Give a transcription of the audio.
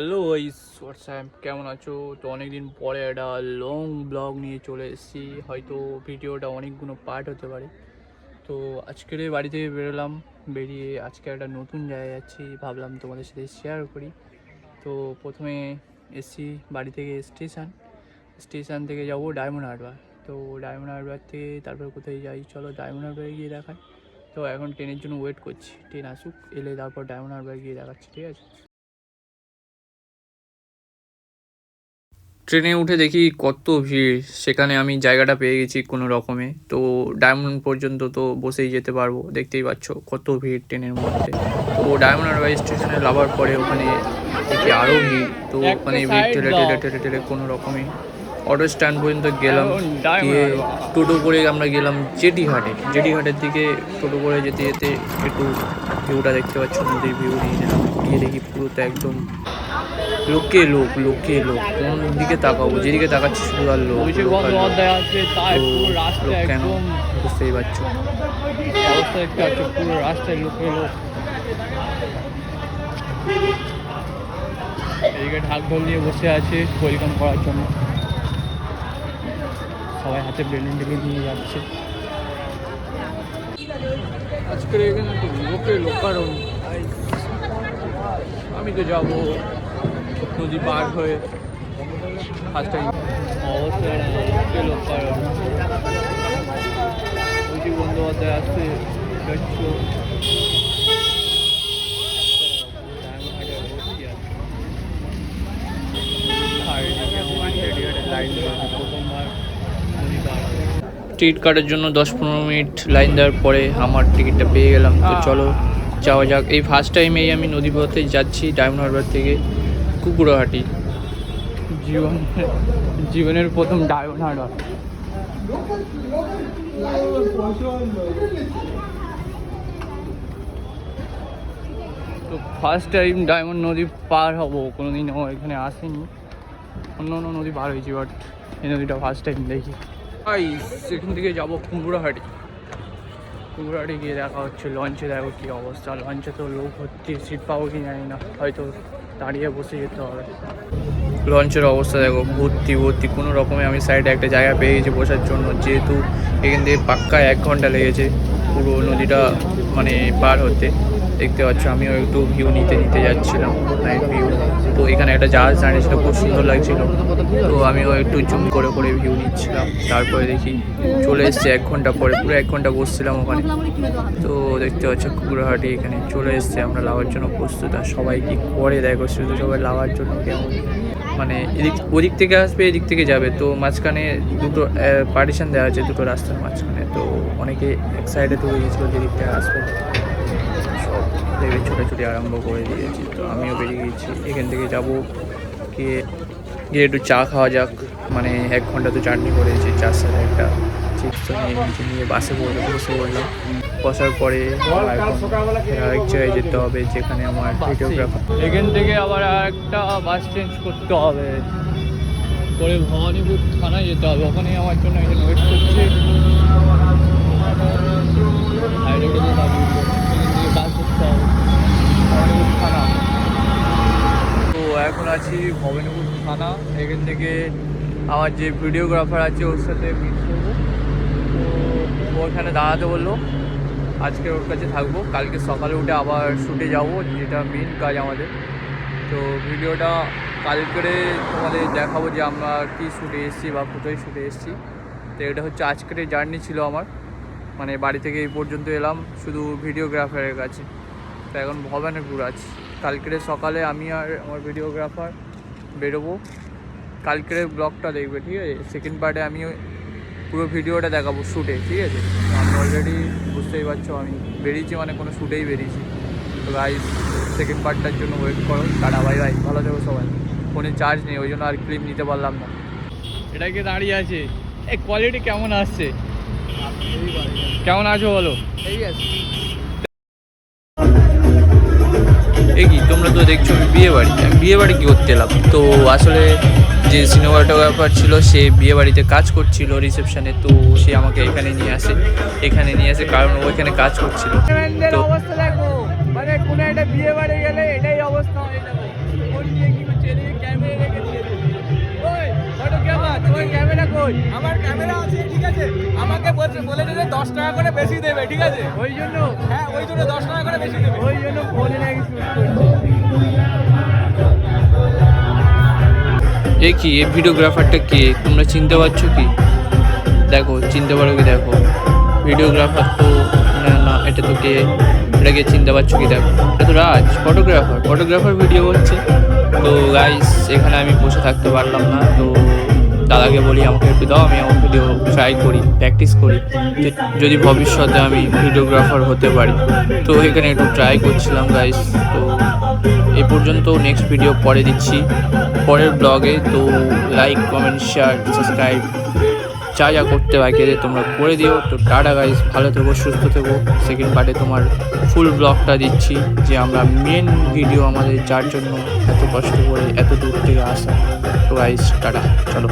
Hello ওইস WhatsApp কেমন আছো? তো অনেকদিন পরে একটা লং ব্লগ নিয়ে চলে এসেছি। হয়তো ভিডিওটা অনেকগুলো পার্ট হতে পারে। তো আজকের বাড়ি থেকে বেরোলাম, বেরিয়ে আজকে একটা নতুন জায়গায় যাচ্ছি। ভাবলাম তোমাদের সাথে শেয়ার করি। তো প্রথমে এসছি বাড়ি থেকে স্টেশন স্টেশন থেকে যাব ডায়মন্ড হারবার তো ডায়মন্ড হারবার থেকে তারপর কোথায় যাই? চলো ডায়মন্ড হারবারে গিয়ে দেখাই। তো এখন ট্রেনের জন্য ওয়েট করছি। ট্রেন আসুক, এলে তারপর ডায়মন্ড হারবার গিয়ে দেখাচ্ছি, ঠিক আছে? ট্রেনে উঠে দেখি কত ভিড়। সেখানে আমি জায়গাটা পেয়ে গেছি কোনো রকমে। তো ডায়মন্ড পর্যন্ত তো বসেই যেতে পারব দেখতেই পাচ্ছ কত ভিড় ট্রেনের মধ্যে। তো ডায়মন্ড হারবার স্টেশনে লাভার পরে ওখানে দেখি আরও ভিড়। তো ওখানে ভিড় ঠেলে ঠেলে ঠেলে ঠেলে কোনো রকমে। অটো স্ট্যান্ড পর্যন্ত গেলাম। গিয়ে টোটো করে আমরা গেলাম জেটি ঘাটে জেটি ঘাটের দিকে টোটো করে যেতে যেতে একটু ভিউটা দেখতে পাচ্ছ নদীর ভিউ নিয়ে নিলাম গিয়ে দেখি পুরোটা একদম লোকে লোক লোকে লোক। কোন দিকে তাকাবো? যেদিকে তাকাচ্ছি শুধু আর লোক লোক কেন? বুঝতেই পারছ? পুরো রাস্তায় লোকে লোক। এদিকে ঢাক ঢোল নিয়ে বসে আছে ওয়েলকাম করার জন্য। সবাই হাতে বেলুন টেলুন নিয়ে যাচ্ছে। আজকের এখানে লোকে লোক কারণ আমি তো যাব। নদী পার হয়ে ফার্স্ট টাইম বন্দ্যোপাধ্যায় আসছে টিকিট কাটার জন্য দশ পনেরো মিনিট লাইন দেওয়ার পরে আমার টিকিটটা পেয়ে গেলাম। তো চলো যাওয়া যাক। এই ফার্স্ট টাইমেই আমি নদী পথে যাচ্ছি ডায়মন্ড হারবার থেকে। কুকুরহাটি। জীবন জীবনের প্রথম ডায়মন্ড হারবার। তো ফার্স্ট টাইম ডায়মন্ড নদী পার হব কোনোদিনও এখানে আসেনি। অন্য অন্য নদী পার হয়েছি বাট এই নদীটা ফার্স্ট টাইম দেখি। সেখান থেকে যাব কুমড়োহাটি কুমড়োহাটি গিয়ে দেখা হচ্ছে লঞ্চে দেখো কী অবস্থা। লঞ্চে তো লোক হচ্ছে সিট পাবো কি জানি না। হয়তো দাঁড়িয়ে বসে যেতে হবে। লঞ্চের অবস্থা দেখো, ভর্তি ভর্তি। কোনো রকমে আমি সাইডে একটা জায়গা পেয়ে গেছি বসার জন্য। যেহেতু এখান থেকে পাক্কা এক ঘণ্টা লেগেছে পুরো নদীটা মানে পার হতে। দেখতে পাচ্ছ, আমিও একটু ভিউ নিতে নিতে যাচ্ছিলাম নাইট ভিউ তো এখানে একটা জাহাজ দাঁড়িয়েছিল খুব সুন্দর লাগছিল। তো আমিও একটু জুম করে করে ভিউ নিচ্ছিলাম। তারপরে দেখি, চলে এসছে এক ঘণ্টা পরে, পুরো এক ঘণ্টা বসছিলাম ওখানে। তো দেখতে পাচ্ছ, কুকুরহাটি এখানে চলে এসছে, আমরা লাগার জন্য প্রস্তুত। আর সবাই কি করে, দেখো, শুধু সবাই লাগার জন্য কেমন। মানে এদিক, ওদিক থেকে আসবে, এদিক থেকে যাবে। তো মাঝখানে দুটো পার্টিশন দেওয়া আছে দুটো রাস্তার মাঝখানে। তো অনেকে এক সাইডে তুলে গিয়েছিল যেদিক থেকে আসবে। সব ভেবে ছোটাছুটি আরম্ভ করে দিয়েছি। তো আমিও বেরিয়ে গেছি। এখান থেকে যাব গিয়ে গিয়ে একটু চা খাওয়া যাক। মানে এক ঘণ্টা তো জার্নি করেছি চার সাথে একটা। চিপস নিয়ে নিয়ে বাসে পড়ে বসে পড়লাম। বসার পরে আরেক জায়গায় যেতে হবে যেখানে আমার ভিডিওগ্রাফার এখান থেকে আবার একটা বাস চেঞ্জ করতে হবে। করে ভবানীপুর থানায় যেতে হবে। ওখানে আমার জন্য এখানে ওয়েট করছে। ভবানীপুর থানা। এখান থেকে আমার যে ভিডিওগ্রাফার আছে, ওর সাথে মিট করব। তো ওখানে দাঁড়াতে বলল, আজকে ওর কাছে থাকব। কালকে সকালে উঠে আবার শ্যুটে যাব, যেটা মেন কাজ আমাদের। তো ভিডিওটা কালকে তোমাদের দেখাবো যে আমরা কী শুটে এসেছি বা কোথায় শুটে এসেছি। তো এটা হচ্ছে আজকের জার্নি ছিল আমার। মানে বাড়ি থেকে এই পর্যন্ত এলাম, শুধু ভিডিওগ্রাফারের কাছে। তো এখন ভবানীপুর আছি। কালকের সকালে আমি আর আমার ভিডিওগ্রাফার বেরোবো। কালকের ব্লগটা দেখবে ঠিক আছে? সেকেন্ড পার্টে আমি পুরো ভিডিওটা দেখাবো শ্যুটে ঠিক আছে? আমি অলরেডি বুঝতেই পারছ আমি বেরিয়েছি মানে কোনো শ্যুটেই বেরিয়েছি। তো গাই সেকেন্ড পার্টটার জন্য ওয়েট করো টাটা ভাই বাই ভালো থাকো সবাই। ফোনে চার্জ নেই ওই জন্য আর ক্লিপ নিতে পারলাম না। এটাকে দাঁড়িয়ে আছে? এই কোয়ালিটি কেমন আসছে? কেমন আছো বলো? এই আছে। দেখছ বিয়ে বাড়ি বিয়ে বাড়ি কী করতে এলাম? তো আসলে যে সিনেমাটোগ্রাফার ছিল সে বিয়ে বাড়িতে কাজ করছিল রিসেপশনে তো সে আমাকে এখানে নিয়ে আসে। এখানে নিয়ে আসে কারণ ও এখানে কাজ করছিল। মানে একটা বিয়ে বাড়ি গেলে এটাই অবস্থা ক্যামেরা আমার দশ টাকা করে বেশি দেবে ঠিক আছে? ওই জন্য। হ্যাঁ ওই জন্য দশ টাকা করে বেশি দেবে। ওই জন্য এ কি এই ভিডিওগ্রাফারটা কে? তোমরা চিনতে পারছ কি? দেখো, চিনতে পারো কি দেখো? ভিডিওগ্রাফার তো, না না, এটা তো কে? এটাকে চিনতে পারছ কি দেখো? এটা তো রাজ ফটোগ্রাফার ফটোগ্রাফার ভিডিও হচ্ছে তো গাইস এখানে আমি বসে থাকতে পারলাম না। তো দাদাকে বলি, আমাকে একটু দাও, আমি আমার ভিডিও ট্রাই করি প্র্যাকটিস করি। যদি ভবিষ্যতে আমি ভিডিওগ্রাফার হতে পারি। তো এখানে একটু ট্রাই করছিলাম গাইস তো পর্যন্ত নেক্সট ভিডিও পরে দিচ্ছি। পরের ব্লগে তো লাইক কমেন্ট শেয়ার সাবস্ক্রাইব যা যা করতে বাকি তোমরা করে দিও। তো টাটা গাইজ ভালো থেকো, সুস্থ থেকো। সেকেন্ড পার্টে তোমার ফুল ব্লগটা দিচ্ছি, যে আমরা মেন ভিডিও আমাদের যার জন্য এত কষ্ট করে, এত দূর থেকে আসা। তো গাইজ টাটা, চলো।